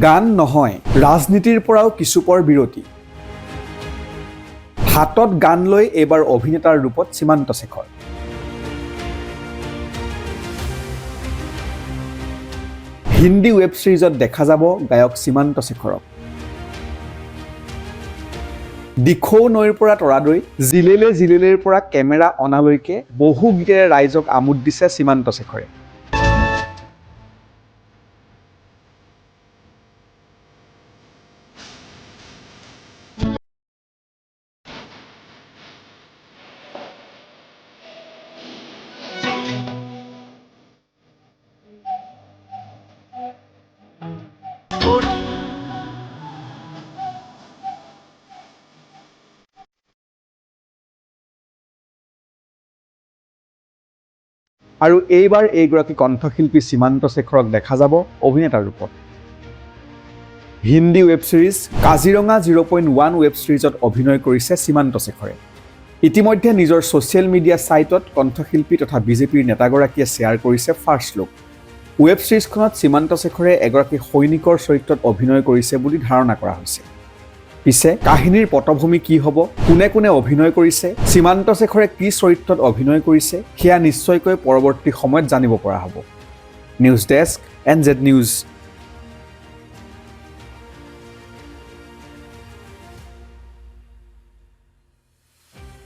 গান নহয় ৰাজনীতিৰ পৰাও কিছুপৰ বিৰতি। হাতত গান লৈ এইবাৰ অভিনেতাৰ ৰূপত সীমান্ত শেখৰ। হিন্দী ৱেব ছিৰিজত দেখা যাব গায়ক সীমান্ত শেখৰক। দিখৌ নৈৰ পৰা তৰাদৈ জিলেলে জিলেলেৰ পৰা কেমেৰা অনালৈকে বহু গীতেৰে ৰাইজক আমোদ দিছে সীমান্ত শেখৰে। আৰু এইবাৰ এইগৰাকী কণ্ঠশিল্পী সীমান্ত শেখৰক দেখা যাব অভিনেতাৰ ৰূপত। Hindi web series Kaziranga zero' point one web ছিৰিজত অভিনয় কৰিছে সীমান্ত শেখৰে। ইতিমধ্যে নিজৰ ছ'চিয়েল মিডিয়া ছাইটত কণ্ঠশিল্পী তথা বিজেপিৰ নেতাগৰাকীয়ে শ্বেয়াৰ কৰিছে ফাৰ্ষ্ট লুক। ৱেব ছিৰিজখনত সীমান্ত শেখৰে এগৰাকী সৈনিকৰ চৰিত্ৰত অভিনয় কৰিছে বুলি ধাৰণা কৰা হৈছে। পিছে কাহিনীৰ পটভূমি কি হ'ব? কোনে কোনে অভিনয় কৰিছে? সীমান্ত শেখৰে কি চৰিত্ৰত অভিনয় কৰিছে? সেয়া নিশ্চয়কৈ পৰৱৰ্তী সময়ত জানিব পৰা হ'ব। News desk N Z news.